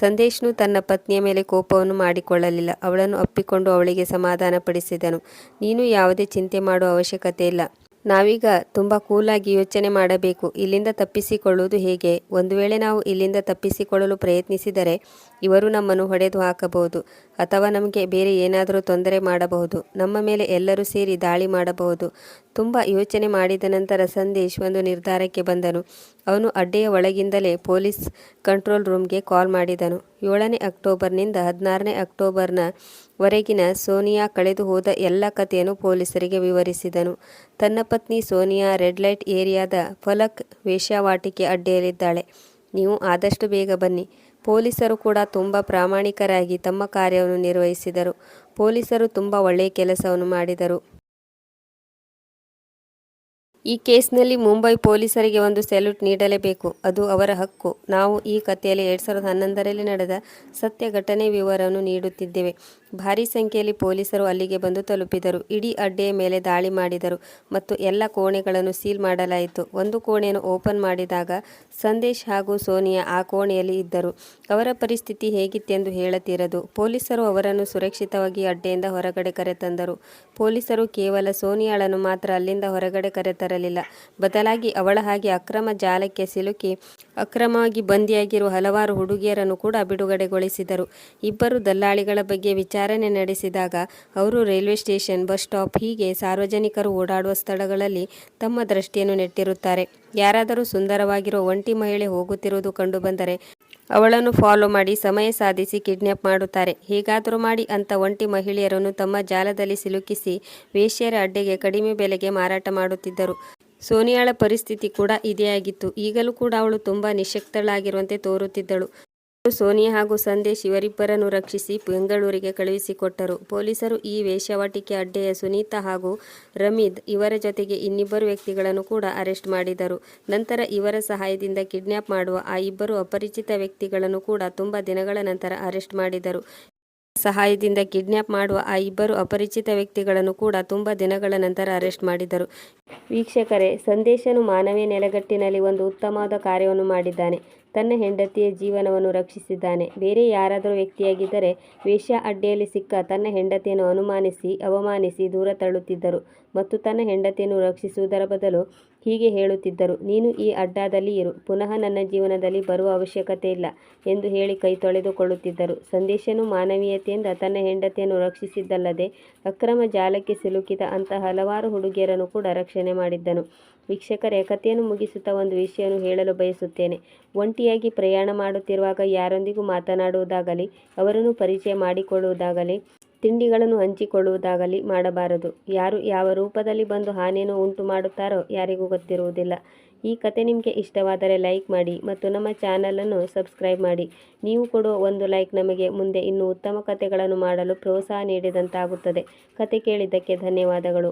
ಸಂದೇಶ್ನು ತನ್ನ ಪತ್ನಿಯ ಮೇಲೆ ಕೋಪವನ್ನು ಮಾಡಿಕೊಳ್ಳಲಿಲ್ಲ. ಅವಳನ್ನು ಅಪ್ಪಿಕೊಂಡು ಅವಳಿಗೆ ಸಮಾಧಾನಪಡಿಸಿದನು. ನೀನು ಯಾವುದೇ ಚಿಂತೆ ಮಾಡುವ ಅವಶ್ಯಕತೆ ಇಲ್ಲ. ನಾವೀಗ ತುಂಬ ಕೂಲಾಗಿ ಯೋಚನೆ ಮಾಡಬೇಕು. ಇಲ್ಲಿಂದ ತಪ್ಪಿಸಿಕೊಳ್ಳುವುದು ಹೇಗೆ? ಒಂದು ವೇಳೆ ನಾವು ಇಲ್ಲಿಂದ ತಪ್ಪಿಸಿಕೊಳ್ಳಲು ಪ್ರಯತ್ನಿಸಿದರೆ ಇವರು ನಮ್ಮನ್ನು ಹೊಡೆದು ಹಾಕಬಹುದು. ಅಥವಾ ನಮಗೆ ಬೇರೆ ಏನಾದರೂ ತೊಂದರೆ ಮಾಡಬಹುದು. ನಮ್ಮ ಮೇಲೆ ಎಲ್ಲರೂ ಸೇರಿ ದಾಳಿ ಮಾಡಬಹುದು. ತುಂಬ ಯೋಚನೆ ಮಾಡಿದ ನಂತರ ಸಂದೇಶ್ ಒಂದು ನಿರ್ಧಾರಕ್ಕೆ ಬಂದನು. ಅವನು ಅಡ್ಡೆಯ ಒಳಗಿಂದಲೇ ಪೊಲೀಸ್ ಕಂಟ್ರೋಲ್ ರೂಮ್ಗೆ ಕಾಲ್ ಮಾಡಿದನು. ಏಳನೇ ಅಕ್ಟೋಬರ್ನಿಂದ ಹದಿನಾರನೇ ಅಕ್ಟೋಬರ್ನ ವರೆಗಿನ ಸೋನಿಯಾ ಕಳೆದು ಹೋದ ಎಲ್ಲ ಕಥೆಯನ್ನು ಪೊಲೀಸರಿಗೆ ವಿವರಿಸಿದನು. ತನ್ನ ಪತ್ನಿ ಸೋನಿಯಾ ರೆಡ್ ಲೈಟ್ ಏರಿಯಾದ ಫಲಕ್ ವೇಶ್ಯಾವಾಟಿಕೆ ಅಡ್ಡೆಯಲ್ಲಿದ್ದಾಳೆ. ನೀವು ಆದಷ್ಟು ಬೇಗ ಬನ್ನಿ. ಪೊಲೀಸರು ಕೂಡ ತುಂಬ ಪ್ರಾಮಾಣಿಕರಾಗಿ ತಮ್ಮ ಕಾರ್ಯವನ್ನು ನಿರ್ವಹಿಸಿದರು. ಪೊಲೀಸರು ತುಂಬ ಒಳ್ಳೆಯ ಕೆಲಸವನ್ನು ಮಾಡಿದರು. ಈ ಕೇಸ್ನಲ್ಲಿ ಮುಂಬೈ ಪೊಲೀಸರಿಗೆ ಒಂದು ಸೆಲ್ಯೂಟ್ ನೀಡಲೇಬೇಕು. ಅದು ಅವರ ಹಕ್ಕು. ನಾವು ಈ ಕಥೆಯಲ್ಲಿ ಎರಡು ಸಾವಿರದ ಹನ್ನೊಂದರಲ್ಲಿ ನಡೆದ ಸತ್ಯ ಘಟನೆ ವಿವರವನ್ನು ನೀಡುತ್ತಿದ್ದೇವೆ. ಭಾರೀ ಸಂಖ್ಯೆಯಲ್ಲಿ ಪೊಲೀಸರು ಅಲ್ಲಿಗೆ ಬಂದು ತಲುಪಿದರು. ಇಡೀ ಅಡ್ಡೆಯ ಮೇಲೆ ದಾಳಿ ಮಾಡಿದರು ಮತ್ತು ಎಲ್ಲ ಕೋಣೆಗಳನ್ನು ಸೀಲ್ ಮಾಡಲಾಯಿತು. ಒಂದು ಕೋಣೆಯನ್ನು ಓಪನ್ ಮಾಡಿದಾಗ ಸಂದೇಶ್ ಹಾಗೂ ಸೋನಿಯಾ ಆ ಕೋಣೆಯಲ್ಲಿ ಇದ್ದರು. ಅವರ ಪರಿಸ್ಥಿತಿ ಹೇಗಿತ್ತೆಂದು ಹೇಳತೀರದು. ಪೊಲೀಸರು ಅವರನ್ನು ಸುರಕ್ಷಿತವಾಗಿ ಅಡ್ಡೆಯಿಂದ ಹೊರಗಡೆ ಕರೆತಂದರು. ಪೊಲೀಸರು ಕೇವಲ ಸೋನಿಯಾಳನ್ನು ಮಾತ್ರ ಅಲ್ಲಿಂದ ಹೊರಗಡೆ ಬದಲಾಗಿ ಅವಳ ಹಾಗೆ ಅಕ್ರಮ ಜಾಲಕ್ಕೆ ಸಿಲುಕಿ ಅಕ್ರಮವಾಗಿ ಬಂದಿಯಾಗಿರುವ ಹಲವಾರು ಹುಡುಗಿಯರನ್ನು ಕೂಡ ಬಿಡುಗಡೆಗೊಳಿಸಿದರು. ಇಬ್ಬರು ದಲ್ಲಾಳಿಗಳ ಬಗ್ಗೆ ವಿಚಾರಣೆ ನಡೆಸಿದಾಗ ಅವರು ರೈಲ್ವೆ ಸ್ಟೇಷನ್ ಬಸ್ ಸ್ಟಾಪ್ ಹೀಗೆ ಸಾರ್ವಜನಿಕರು ಓಡಾಡುವ ಸ್ಥಳಗಳಲ್ಲಿ ತಮ್ಮ ದೃಷ್ಟಿಯನ್ನು ನೆಟ್ಟಿರುತ್ತಾರೆ. ಯಾರಾದರೂ ಸುಂದರವಾಗಿರುವ ಒಂಟಿ ಮಹಿಳೆ ಹೋಗುತ್ತಿರುವುದು ಕಂಡುಬಂದರೆ ಅವಳನ್ನು ಫಾಲೋ ಮಾಡಿ ಸಮಯ ಸಾಧಿಸಿ ಕಿಡ್ನ್ಯಾಪ್ ಮಾಡುತ್ತಾರೆ. ಹೇಗಾದರೂ ಮಾಡಿ ಅಂತ ಒಂಟಿ ಮಹಿಳೆಯರನ್ನು ತಮ್ಮ ಜಾಲದಲ್ಲಿ ಸಿಲುಕಿಸಿ ವೇಶ್ಯರ ಅಡ್ಡೆಗೆ ಕಡಿಮೆ ಬೆಲೆಗೆ ಮಾರಾಟ ಮಾಡುತ್ತಿದ್ದರು. ಸೋನಿಯಾಳ ಪರಿಸ್ಥಿತಿ ಕೂಡ ಇದೇ ಆಗಿತ್ತು. ಈಗಲೂ ಕೂಡ ಅವಳು ತುಂಬ ನಿಶಕ್ತಳಾಗಿರುವಂತೆ ತೋರುತ್ತಿದ್ದಳು. ಸೋನಿಯಾ ಹಾಗೂ ಸಂದೇಶ್ ಇವರಿಬ್ಬರನ್ನು ರಕ್ಷಿಸಿ ಬೆಂಗಳೂರಿಗೆ ಕಳುಹಿಸಿಕೊಟ್ಟರು. ಪೊಲೀಸರು ಈ ವೇಶ್ಯಾವಾಟಿಕೆ ಅಡ್ಡೆಯ ಸುನೀತಾ ಹಾಗೂ ರಮೀದ್ ಇವರ ಜೊತೆಗೆ ಇನ್ನಿಬ್ಬರು ವ್ಯಕ್ತಿಗಳನ್ನು ಕೂಡ ಅರೆಸ್ಟ್ ಮಾಡಿದರು. ನಂತರ ಇವರ ಸಹಾಯದಿಂದ ಕಿಡ್ನ್ಯಾಪ್ ಮಾಡುವ ಆ ಇಬ್ಬರು ಅಪರಿಚಿತ ವ್ಯಕ್ತಿಗಳನ್ನು ಕೂಡ ತುಂಬ ದಿನಗಳ ನಂತರ ಅರೆಸ್ಟ್ ಮಾಡಿದರು. ಸಹಾಯದಿಂದ ಕಿಡ್ನ್ಯಾಪ್ ಮಾಡುವ ಆ ಇಬ್ಬರು ಅಪರಿಚಿತ ವ್ಯಕ್ತಿಗಳನ್ನು ಕೂಡ ತುಂಬ ದಿನಗಳ ನಂತರ ಅರೆಸ್ಟ್ ಮಾಡಿದರು. ವೀಕ್ಷಕರೇ, ಸಂದೇಶನು ಮಾನವೀಯ ನೆಲೆಗಟ್ಟಿನಲ್ಲಿ ಒಂದು ಉತ್ತಮವಾದ ಕಾರ್ಯವನ್ನು ಮಾಡಿದ್ದಾನೆ. ತನ್ನ ಹೆಂಡತಿಯ ಜೀವನವನ್ನು ರಕ್ಷಿಸಿದ್ದಾನೆ. ಬೇರೆ ಯಾರಾದರೂ ವ್ಯಕ್ತಿಯಾಗಿದ್ದರೆ ವೇಶ್ಯ ಅಡ್ಡೆಯಲ್ಲಿ ಸಿಕ್ಕ ತನ್ನ ಹೆಂಡತಿಯನ್ನು ಅನುಮಾನಿಸಿ, ಅವಮಾನಿಸಿ ದೂರ ತಳ್ಳುತ್ತಿದ್ದರು. ಮತ್ತು ತನ್ನ ಹೆಂಡತಿಯನ್ನು ರಕ್ಷಿಸುವುದರ ಬದಲು ಹೀಗೆ ಹೇಳುತ್ತಿದ್ದರು, ನೀನು ಈ ಅಡ್ಡಾದಲ್ಲಿ ಇರು, ಪುನಃ ನನ್ನ ಜೀವನದಲ್ಲಿ ಬರುವ ಅವಶ್ಯಕತೆ ಇಲ್ಲ ಎಂದು ಹೇಳಿ ಕೈ ತೊಳೆದುಕೊಳ್ಳುತ್ತಿದ್ದರು. ಸಂದೇಶನು ಮಾನವೀಯತೆಯಿಂದ ತನ್ನ ಹೆಂಡತಿಯನ್ನು ರಕ್ಷಿಸಿದ್ದಲ್ಲದೆ ಅಕ್ರಮ ಜಾಲಕ್ಕೆ ಸಿಲುಕಿದ ಅಂತಹ ಹಲವಾರು ಹುಡುಗಿಯರನ್ನು ಕೂಡ ರಕ್ಷಣೆ ಮಾಡಿದ್ದನು. ವೀಕ್ಷಕರೇ, ಕಥೆಯನ್ನು ಮುಗಿಸುತ್ತಾ ಒಂದು ವಿಷಯವನ್ನು ಹೇಳಲು ಬಯಸುತ್ತೇನೆ. ಒಂಟಿಯಾಗಿ ಪ್ರಯಾಣ ಮಾಡುತ್ತಿರುವಾಗ ಯಾರೊಂದಿಗೂ ಮಾತನಾಡುವುದಾಗಲಿ, ಅವರನ್ನು ಪರಿಚಯ ಮಾಡಿಕೊಳ್ಳುವುದಾಗಲಿ ತಿಂಡಿಗಳನ್ನು ಹಂಚಿಕೊಳ್ಳುವುದಾಗಲಿ ಮಾಡಬಾರದು. ಯಾರು ಯಾವ ರೂಪದಲ್ಲಿ ಬಂದು ಹಾನಿಯನ್ನು ಉಂಟು ಮಾಡುತ್ತಾರೋ ಯಾರಿಗೂ ಗೊತ್ತಿರುವುದಿಲ್ಲ. ಈ ಕತೆ ನಿಮಗೆ ಇಷ್ಟವಾದರೆ ಲೈಕ್ ಮಾಡಿ ಮತ್ತು ನಮ್ಮ ಚಾನಲನ್ನು ಸಬ್ಸ್ಕ್ರೈಬ್ ಮಾಡಿ. ನೀವು ಕೊಡುವ ಒಂದು ಲೈಕ್ ನಮಗೆ ಮುಂದೆ ಇನ್ನೂ ಉತ್ತಮ ಕತೆಗಳನ್ನು ಮಾಡಲು ಪ್ರೋತ್ಸಾಹ ನೀಡಿದಂತಾಗುತ್ತದೆ. ಕತೆ ಕೇಳಿದ್ದಕ್ಕೆ ಧನ್ಯವಾದಗಳು.